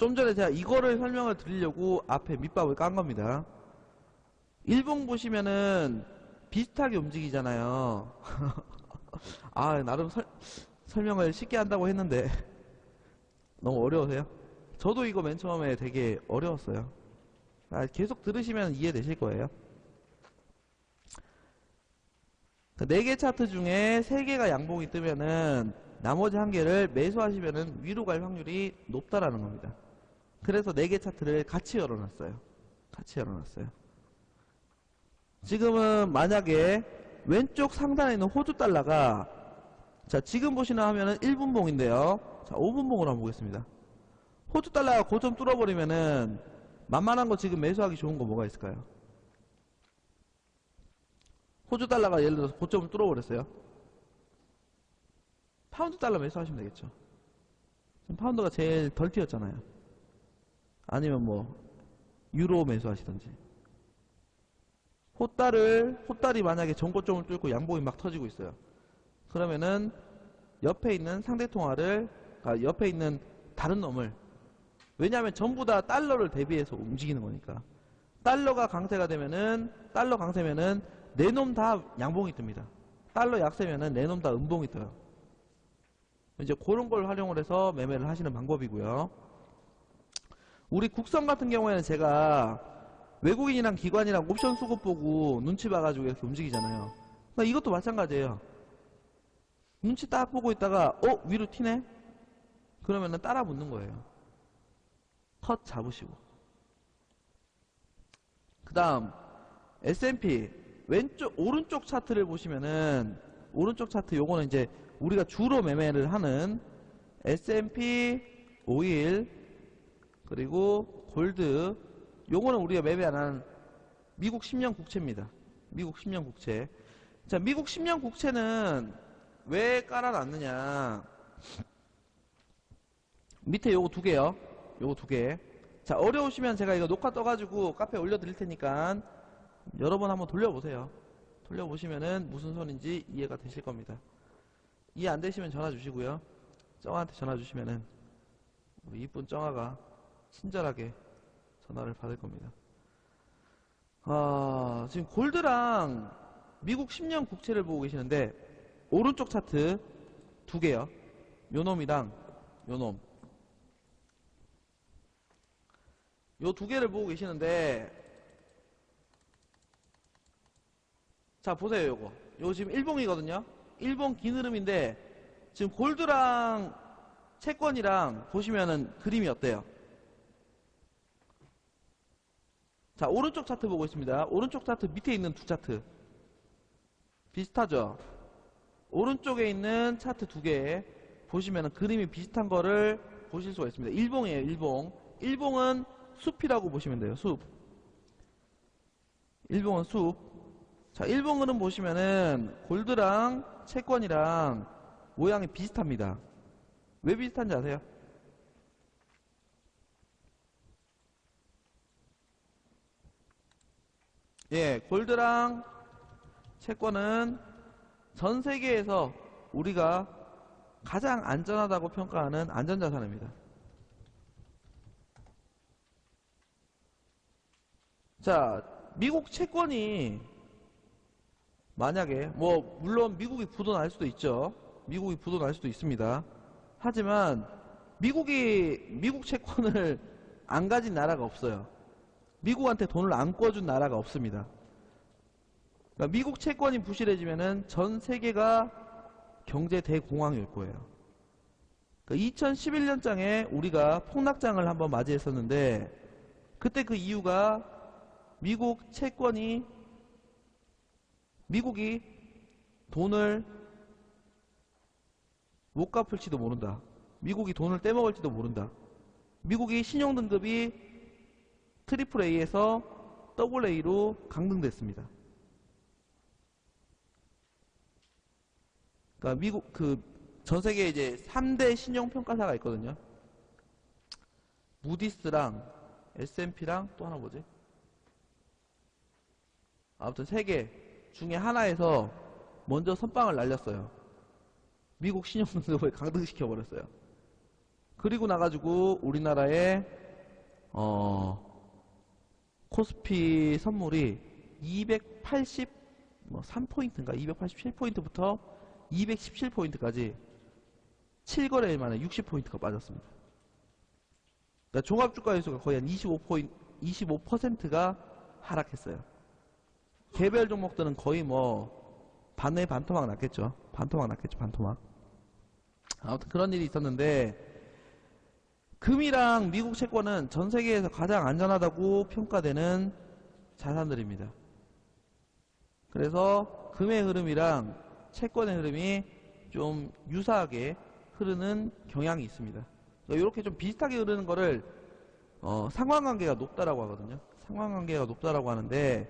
좀 전에 제가 이거를 설명을 드리려고 앞에 밑밥을 깐 겁니다. 일봉 보시면은 비슷하게 움직이잖아요. 아, 나름 설, 설명을 쉽게 한다고 했는데 너무 어려우세요? 저도 이거 맨 처음에 되게 어려웠어요. 아, 계속 들으시면 이해되실 거예요. 그 4개 차트 중에 3개가 양봉이 뜨면은 나머지 한 개를 매수하시면은 위로 갈 확률이 높다라는 겁니다. 그래서 4개 차트를 같이 열어놨어요. 같이 열어놨어요. 지금은 만약에 왼쪽 상단에 있는 호주 달러가 자 지금 보시는 화면은 1분봉인데요. 자 5분봉으로 한번 보겠습니다. 호주 달러가 고점 뚫어버리면은 만만한 거 지금 매수하기 좋은 거 뭐가 있을까요? 호주 달러가 예를 들어서 고점을 뚫어버렸어요. 파운드 달러 매수하시면 되겠죠. 파운드가 제일 덜 튀었잖아요. 아니면 뭐 유로 매수하시던지. 호달을 호달이 만약에 전고점을 뚫고 양봉이 막 터지고 있어요. 그러면은 옆에 있는 상대 통화를 아, 옆에 있는 다른 놈을 왜냐하면 전부 다 달러를 대비해서 움직이는 거니까 달러가 강세가 되면은 달러 강세면은 네 놈 다 양봉이 뜹니다. 달러 약세면은 네 놈 다 음봉이 떠요. 이제 그런 걸 활용을 해서 매매를 하시는 방법이고요. 우리 국선 같은 경우에는 제가 외국인이랑 기관이랑 옵션 수급 보고 눈치 봐가지고 이렇게 움직이잖아요. 그러니까 이것도 마찬가지예요. 눈치 딱 보고 있다가 어 위로 튀네? 그러면은 따라 붙는 거예요. 컷 잡으시고. 그 다음 S&P 왼쪽 오른쪽 차트를 보시면은 오른쪽 차트 요거는 이제 우리가 주로 매매를 하는 S&P 5일 그리고 골드 요거는 우리가 매매 안 하는 미국 10년 국채입니다. 미국 10년 국채. 자, 미국 10년 국채는 왜 깔아놨느냐. 밑에 요거 두 개요. 요거 두 개. 자, 어려우시면 제가 이거 녹화 떠가지고 카페에 올려드릴 테니까 여러 번 한번 돌려보세요. 돌려보시면은 무슨 소린지 이해가 되실 겁니다. 이해 안 되시면 전화 주시고요. 쩡아한테 전화 주시면은 우리 이쁜 쩡아가 친절하게 전화를 받을 겁니다. 아, 지금 골드랑 미국 10년 국채를 보고 계시는데 오른쪽 차트 두 개요. 요놈이랑 요놈. 요 두 개를 보고 계시는데 자 보세요 요거 요 지금 일봉이거든요 일봉 긴 흐름인데 지금 골드랑 채권이랑 보시면은 그림이 어때요 자 오른쪽 차트 보고 있습니다. 오른쪽 차트 밑에 있는 두 차트. 비슷하죠? 오른쪽에 있는 차트 두 개 보시면은 그림이 비슷한 거를 보실 수가 있습니다. 일봉이에요 일봉. 일봉은 숲이라고 보시면 돼요 숲. 일봉은 숲. 자, 그림 보시면은 골드랑 채권이랑 모양이 비슷합니다. 왜 비슷한지 아세요? 예, 골드랑 채권은 전 세계에서 우리가 가장 안전하다고 평가하는 안전자산입니다. 자, 미국 채권이 만약에 뭐 물론 미국이 부도 날 수도 있죠. 미국이 부도 날 수도 있습니다. 하지만 미국이 미국 채권을 안 가진 나라가 없어요. 미국한테 돈을 안 꿔준 나라가 없습니다. 그러니까 미국 채권이 부실해지면은 전 세계가 경제 대공황일 거예요. 그러니까 2011년장에 우리가 폭락장을 한번 맞이했었는데 그때 그 이유가 미국 채권이 미국이 돈을 못 갚을지도 모른다. 미국이 돈을 떼먹을지도 모른다. 미국이 신용 등급이 트리플 A에서 더블 A로 강등됐습니다. 그러니까 미국 그 전 세계에 이제 3대 신용 평가사가 있거든요. 무디스랑 S&P랑 또 하나 뭐지? 아무튼 세 개 중에 하나에서 먼저 선빵을 날렸어요. 미국 신용등급을 강등시켜 버렸어요. 그리고 나가지고 우리나라의 어 코스피 선물이 283포인트인가 287포인트부터 217포인트까지 7거래일 만에 60포인트가 빠졌습니다. 그러니까 종합주가지수가 거의 한 25포인트, 25%가 하락했어요. 개별 종목들은 거의 뭐 반에 반토막 났겠죠. 반토막 났겠죠. 반토막. 아무튼 그런 일이 있었는데 금이랑 미국 채권은 전 세계에서 가장 안전하다고 평가되는 자산들입니다. 그래서 금의 흐름이랑 채권의 흐름이 좀 유사하게 흐르는 경향이 있습니다. 이렇게 좀 비슷하게 흐르는 거를 어, 상관관계가 높다라고 하거든요. 상관관계가 높다라고 하는데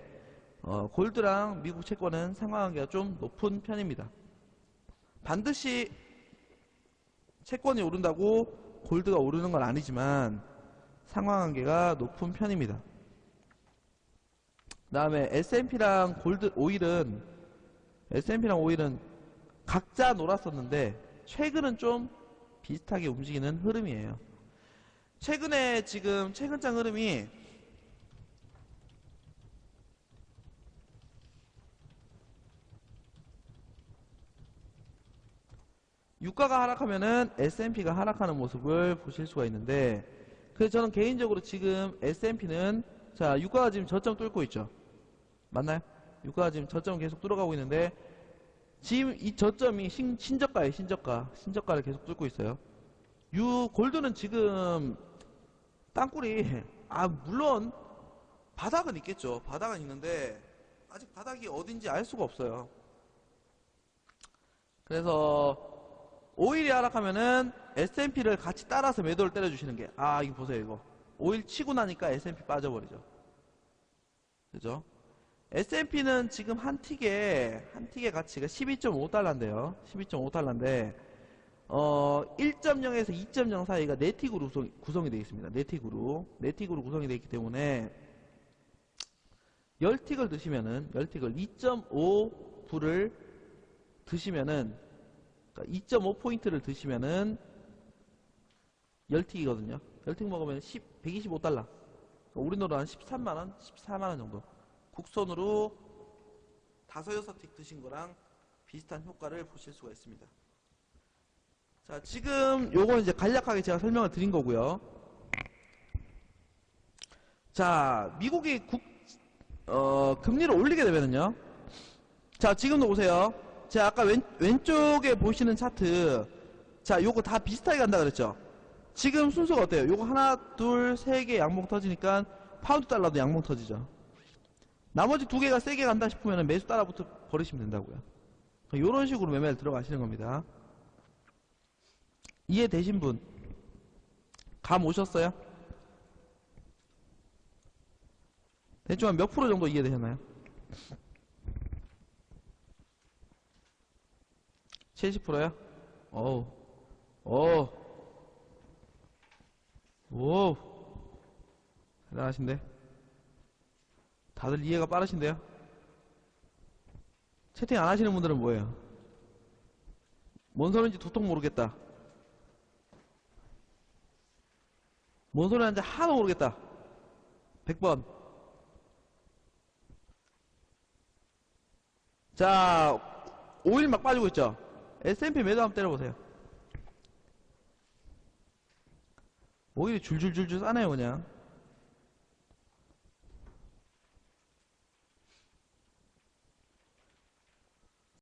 어, 골드랑 미국 채권은 상관관계가 좀 높은 편입니다. 반드시 채권이 오른다고 골드가 오르는 건 아니지만 상관관계가 높은 편입니다. 그 다음에 S&P랑 골드 오일은 S&P랑 오일은 각자 놀았었는데 최근은 좀 비슷하게 움직이는 흐름이에요. 최근에 지금 최근장 흐름이 유가가 하락하면은 S&P가 하락하는 모습을 보실 수가 있는데 그래서 저는 개인적으로 지금 S&P는 자 유가가 지금 저점 뚫고 있죠. 맞나요? 유가가 지금 저점 계속 뚫어가고 있는데 지금 이 저점이 신, 신저가예요 신저가. 신저가를 계속 뚫고 있어요. 유 골드는 지금 땅굴이 아 물론 바닥은 있겠죠. 바닥은 있는데 아직 바닥이 어딘지 알 수가 없어요. 그래서 오일이 하락하면은 S&P를 같이 따라서 매도를 때려주시는 게, 아, 이거 보세요, 이거. 오일 치고 나니까 S&P 빠져버리죠. 그죠? S&P는 지금 한 틱에, 한 틱의 가치가 12.5달러인데요. 12.5달러인데, 어, 1.0에서 2.0 사이가 네 틱으로 구성, 구성이 되어 있습니다. 네 틱으로. 네 틱으로 구성이 되어 있기 때문에, 10틱을 드시면은, 10틱을 2.5불을 드시면은, 그러니까 2.5포인트를 드시면은 10틱이거든요. 10틱 먹으면 10, 125달러. 그러니까 우리 돈으로 한 13만원, 14만원 정도. 국선으로 5, 6틱 드신 거랑 비슷한 효과를 보실 수가 있습니다. 자, 지금 요거 이제 간략하게 제가 설명을 드린 거고요. 자, 미국이 국, 어, 금리를 올리게 되면은요. 자, 지금도 보세요. 자, 아까 왼, 왼쪽에 보시는 차트. 자, 요거 다 비슷하게 간다 그랬죠? 지금 순서가 어때요? 요거 하나, 둘, 세 개 양봉 터지니까 파운드 달러도 양봉 터지죠. 나머지 두 개가 세게 간다 싶으면 매수 따라붙어 버리시면 된다고요. 요런 식으로 매매를 들어가시는 겁니다. 이해되신 분? 감 오셨어요? 대충 한 몇 프로 정도 이해되셨나요? 70%요? 어우, 오, 오, 대단하신데? 다들 이해가 빠르신데요? 채팅 안 하시는 분들은 뭐예요? 뭔 소리인지 도통 모르겠다. 뭔 소리 하는지 하나도 모르겠다. 100번. 자, 5일 막 빠지고 있죠? S&P 매도 한번 때려보세요. 오일이 줄줄줄줄 싸네요, 그냥.